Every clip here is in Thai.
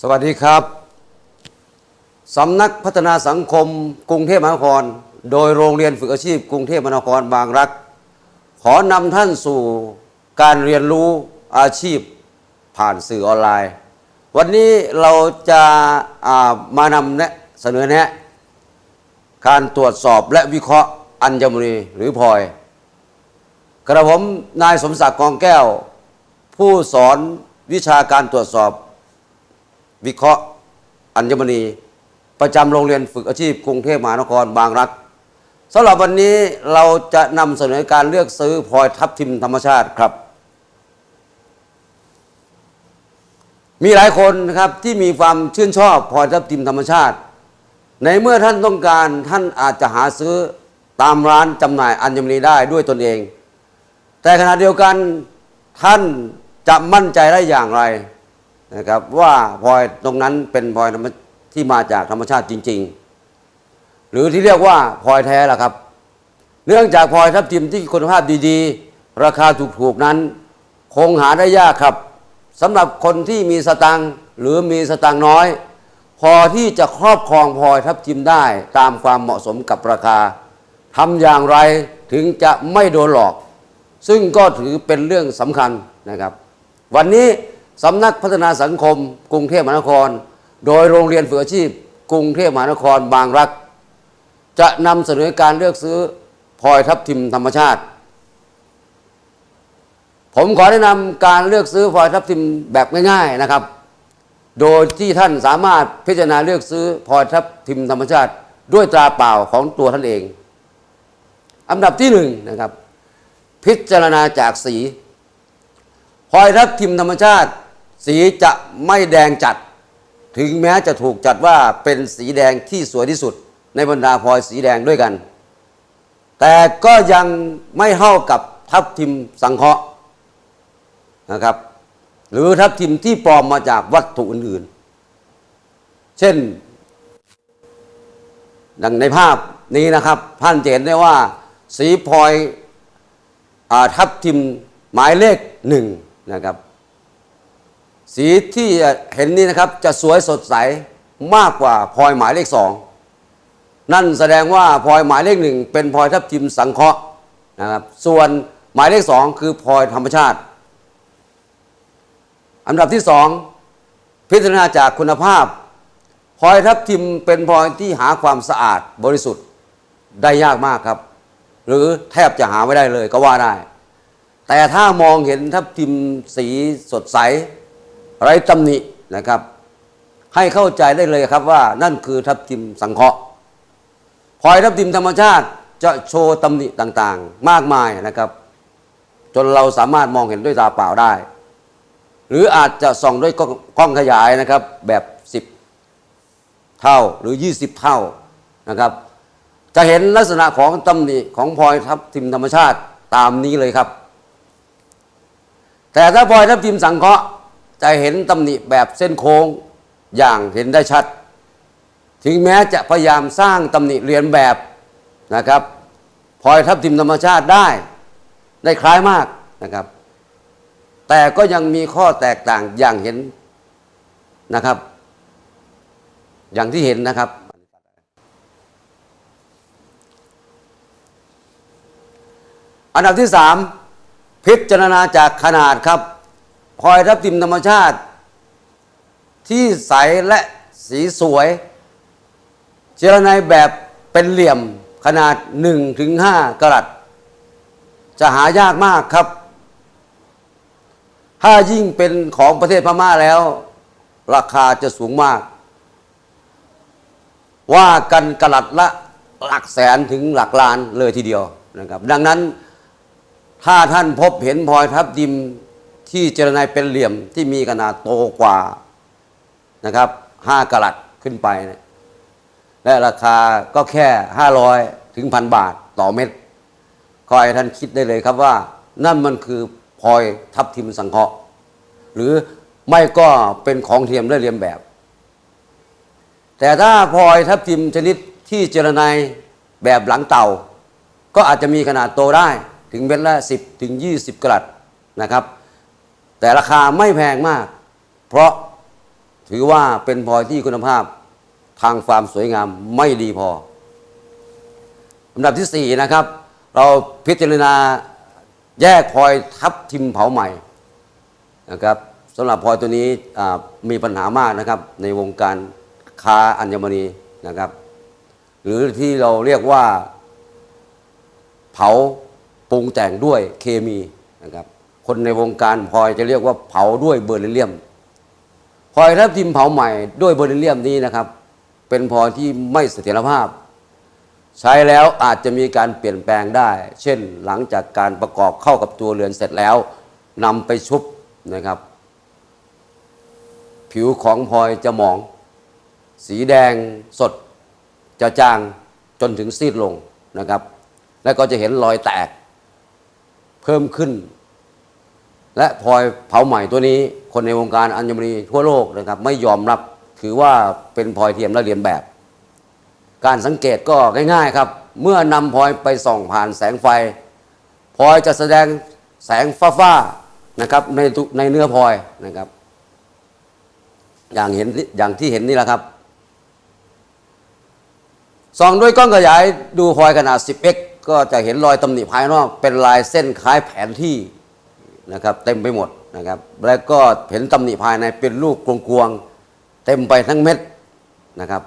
สวัสดีครับสำนักพัฒนาสังคมกรุงเทพมหานคร โดยโรงเรียนฝึกอาชีพกรุงเทพมหานครบางรัก ขอนำท่านสู่การเรียนรู้อาชีพผ่านสื่อออนไลน์ วันนี้เราจะามานำนะเสนอแนะ การตรวจสอบและวิเคราะห์อัญมณีหรือพลอย กระผมนายสมศักดิ์กองแก้ว ผู้สอนวิชาการตรวจสอบ วิเคราะห์อัญมณี ประจำโรงเรียนฝึกอาชีพกรุงเทพมหานครบางรักสำหรับวันนี้เราจะนำเสนอการเลือกซื้อพลอยทับทิมธรรมชาติครับ มีหลายคนนะครับที่มีความชื่นชอบพลอยทับทิมธรรมชาติ ในเมื่อท่านต้องการท่านอาจจะหาซื้อตามร้านจำหน่ายอัญมณีได้ด้วยตนเอง แต่ขณะเดียวกันท่านจะมั่นใจได้อย่างไร นะครับว่าพลอยตรงนั้นเป็นพลอยธรรมที่มาจากธรรมชาติจริง ๆ หรือที่เรียกว่าพลอยแท้ล่ะครับ เนื่องจากพลอยทับทิมที่คุณภาพดีๆ ราคาถูกๆนั้น คงหาได้ยากครับสำหรับคนที่มีสตังหรือมีสตังน้อย พอที่จะครอบครองพลอยทับทิมได้ตามความเหมาะสมกับราคาทำอย่างไรถึงจะไม่โดนหลอก ซึ่งก็ถือเป็นเรื่องสำคัญนะครับ วันนี้ สำนักพัฒนาสังคม กรุงเทพมหานคร โดยโรงเรียนฝึกอาชีพ กรุงเทพมหานครบางรัก จะนำเสนอการเลือกซื้อพลอยทับทิมธรรมชาติ ผมขอแนะนำการเลือกซื้อพลอยทับทิมแบบง่าย ๆนะครับ โดยที่ท่านสามารถพิจารณาเลือกซื้อพลอยทับทิมธรรมชาติ ด้วยตราเปล่าของตัวท่านเอง อันดับที่หนึ่งนะครับ พิจารณาจากสีพลอยทับทิมธรรมชาติ สีจะไม่แดงจัด ถึงแม้จะถูกจัดว่าเป็นสีแดงที่สวยที่สุด ในบรรดาพลอยสีแดงด้วยกัน แต่ก็ยังไม่เท่ากับทับทิมสังเคราะห์นะครับ หรือทับทิมที่ปลอมมาจากวัตถุอื่นๆ เช่น ดังในภาพนี้นะครับท่านจะเห็นได้ว่าสีพลอยอทับทิมหมายเลขหนึ่งนะครับ สีที่เห็นนี้นะครับจะสวยสดใสมากกว่าพลอยหมายเลขสองนั่นแสดงว่าพลอยหมายเลขหนึ่งเป็นพลอยทับทิมสังเคราะห์นะครับส่วนหมายเลขสองคือพลอยธรรมชาติ อันดับที่สองพิจารณาจากคุณภาพพลอยทับทิมเป็นพลอยที่หาความสะอาดบริสุทธิ์ได้ยากมากครับ หรือแทบจะหาไม่ได้เลยก็ว่าได้ แต่ถ้ามองเห็นทับทิมสีสดใส ไร้ตำหนินะครับ ให้เข้าใจได้เลยครับว่านั่นคือทับทิมสังเคราะห์พลอยทับทิมธรรมชาติจะโชว์ตำหนิต่างๆ มากมายนะครับ จนเราสามารถมองเห็นด้วยตาเปล่าได้ หรืออาจจะส่องด้วยกล้องขยายนะครับ แบบ 10 เท่าหรือ 20 เท่านะครับ จะเห็นลักษณะของตำหนิของพลอยทับทิมธรรมชาติตามนี้เลยครับ แต่ถ้าพลอยทับทิมสังเคราะห์ จะเห็นตำหนิแบบเส้นโค้งอย่างเห็นได้ชัด ถึงแม้จะพยายามสร้างตำหนิเรียนแบบนะครับพลอยทับทิมธรรมชาติได้ ได้คล้ายมากนะครับ แต่ก็ยังมีข้อแตกต่างอย่างเห็นนะครับ อย่างที่เห็นนะครับอันดับที่สามพิจารณาจากขนาดครับ พลอยทับทิมธรรมชาติ ที่ใสและสีสวย เจรไนแบบเป็นเหลี่ยมขนาด1ถึง5กรัตจะหายากมากครับ ถ้ายิ่งเป็นของประเทศพม่าแล้ว ราคาจะสูงมาก ว่ากันกระลัดละหลักแสนถึงหลักล้านเลยทีเดียวนะครับ ดังนั้นถ้าท่านพบเห็นพลอยทับดิม ที่เจรไนเป็นเหลี่ยมที่มีขนาดโตกว่านะครับห้ากลัดขึ้นไปนและราคาก็แค่ 500 ถึงพันบาทต่อเม็ดขอให้ท่านคิดได้เลยครับว่า นั่นมันคือพลอยทับทิมสังเคราะห์หรือไม่ก็เป็นของเทียมและเลียมแบบ แต่ถ้าพลอยทับทิมชนิดที่เจรไนแบบหลังเต่า ก็อาจจะมีขนาดโตได้ถึงเม็ดละ 10 ถึง 20 กรัตนะครับ แต่ราคาไม่แพงมาก เพราะถือว่าเป็นพลอยที่คุณภาพทางความสวยงามไม่ดีพอลำดับที่สี่นะครับ เราพิจารณาแยกพลอยทับทิมเผาใหม่นะครับสำหรับพลอยตัวนี้มีปัญหามากนะครับ ในวงการค้าอัญมณีนะครับ หรือที่เราเรียกว่าเผาปรุงแต่งด้วยเคมีนะครับ คนในวงการพลอยจะเรียกว่าเผาด้วยเบอร์ลิเลียมพลอยทับทิมเผาใหม่ด้วยเบอร์ลิเลียมนี้นะครับ เป็นพลอยที่ไม่เสถียรภาพ ใช้แล้วอาจจะมีการเปลี่ยนแปลงได้ เช่นหลังจากการประกอบเข้ากับตัวเรือนเสร็จแล้วนำไปชุบนะครับ ผิวของพลอยจะหมอง สีแดงสด จะจางจนถึงซีดลงนะครับ แล้วก็จะเห็นรอยแตก เพิ่มขึ้น และพลอยเผาใหม่ตัวนี้ คนในวงการอัญมณีทั่วโลกนะครับไม่ยอมรับถือว่าเป็นพลอยเทียมและเรียนแบบ การสังเกตก็ง่ายๆครับ เมื่อนำพลอยไปส่องผ่านแสงไฟพลอยจะแสดงแสงฟ้าๆนะครับในในเนื้อพลอยนะครับ อย่างเห็นอย่างที่เห็นนี่แหละครับส่องด้วยกล้องขยายดูพลอยขนาด 10x ก็จะเห็นรอยตำหนิภายนอก เป็นลายเส้นคล้ายแผนที่ นะครับเต็มไปหมดนะครับแล้วก็เห็นตำหนิภายในเป็นลูกกลวงๆเต็มไปทั้งเม็ดนะครับ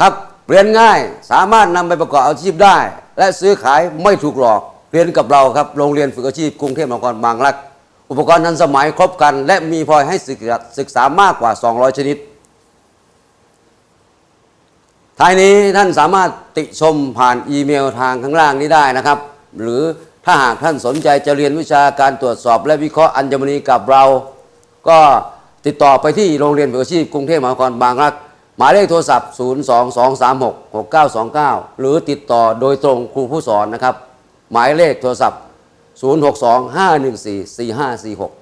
ครับเรียนง่ายสามารถนำไปประกอบอาชีพได้ และซื้อขายไม่ถูกหลอกเรียนกับเราครับโรงเรียนฝึกอาชีพกรุงเทพมหานครบางรัก อุปกรณ์ทันสมัยครบครัน และมีพอยให้ศึกษาศึกษามากกว่า 200 ชนิดท้ายนี้ท่านสามารถติชมผ่านอีเมลทางข้างล่างนี้ได้นะครับ หรือ ถ้าหากท่านสนใจจะเรียนวิชาการตรวจสอบ และวิเคราะห์อัญมณีกับเรา ก็ติดต่อไปที่โรงเรียนฝึกอาชีพกรุงเทพมหานครบางรัก หมายเลขโทรศัพท์ 022366929 หรือติดต่อโดยตรงครูผู้สอนนะครับ หมายเลขโทรศัพท์ 062 514 4546